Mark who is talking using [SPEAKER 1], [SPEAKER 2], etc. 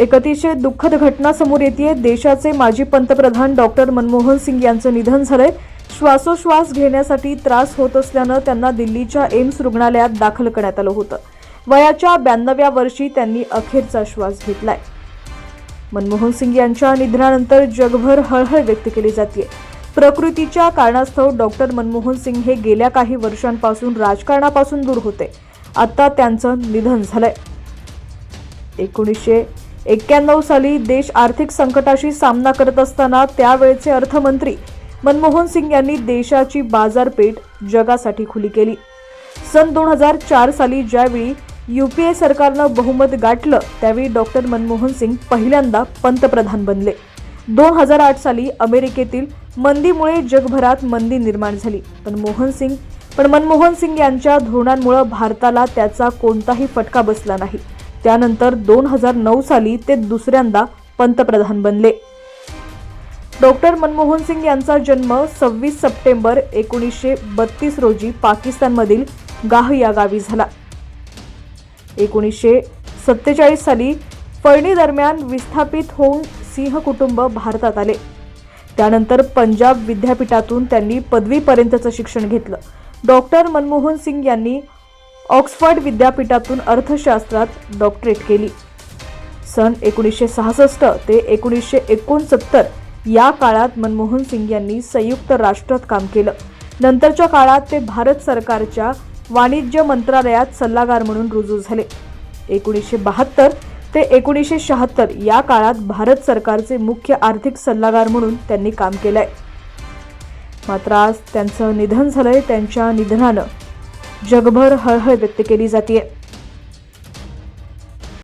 [SPEAKER 1] एक अतिशय दुःखद घटना समोर येते देशाचे माजी पंतप्रधान डॉक्टर मनमोहन सिंग यांचं निधन झालंय. श्वासोश्वास घेण्यासाठी त्रास होत असल्यानं त्यांना दिल्लीच्या एम्स रुग्णालयात दाखल करण्यात आलं होतं. वयाच्या ब्याण्णव्या वर्षी त्यांनी अखेरचा श्वास घेतलाय. मनमोहन सिंग यांच्या निधनानंतर जगभर हळहळ व्यक्त केली जाते प्रकृतीच्या कारणास्तव डॉक्टर मनमोहन सिंग हे गेल्या काही वर्षांपासून राजकारणापासून दूर होते. आता त्यांचं निधन झालंय. एकोणीसशे एक्क्याण्णव साली देश आर्थिक संकटाशी सामना करत असताना त्यावेळचे अर्थमंत्री मनमोहन सिंग यांनी देशाची बाजारपेठ जगासाठी खुली केली. सन दोन हजार चार साली ज्यावेळी युपीए सरकारनं बहुमत गाठलं त्यावेळी डॉक्टर मनमोहन सिंग पहिल्यांदा पंतप्रधान बनले. दोन हजार आठ साली अमेरिकेतील मंदीमुळे जगभरात मंदी निर्माण झाली. पण मोहन सिंग पण मनमोहन सिंग यांच्या धोरणांमुळे भारताला त्याचा कोणताही फटका बसला नाही. त्यानंतर दोन हजार नऊ साली ते दुसऱ्यांदा पंतप्रधान बनले. डॉक्टर मनमोहन सिंग यांचा जन्म सव्वीस सप्टेंबर एकोणीसशे बत्तीस रोजी पाकिस्तानमधील गाह या गावी झाला. एकोणीसशे सत्तेचाळीस साली फळणी दरम्यान विस्थापित होऊन सिंह कुटुंब भारतात आले. त्यानंतर पंजाब विद्यापीठातून त्यांनी पदवीपर्यंतचं शिक्षण घेतलं. डॉक्टर मनमोहन सिंग यांनी ऑक्सफर्ड विद्यापीठातून अर्थशास्त्रात डॉक्टरेट केली. सन एकोणीसशे सहासष्ट ते एकोणीसशे एकोणसत्तर या काळात मनमोहन सिंग यांनी संयुक्त राष्ट्रात काम केलं. नंतरच्या काळात ते भारत सरकारच्या वाणिज्य मंत्रालयात सल्लागार म्हणून रुजू झाले. एकोणीसशे बहात्तर ते एकोणीसशे शहात्तर या काळात भारत सरकारचे मुख्य आर्थिक सल्लागार म्हणून त्यांनी काम केलंय. मात्र आज त्यांचं निधन झालंय त्यांच्या निधनानं. जगभर हळहळ व्यक्त केली जाते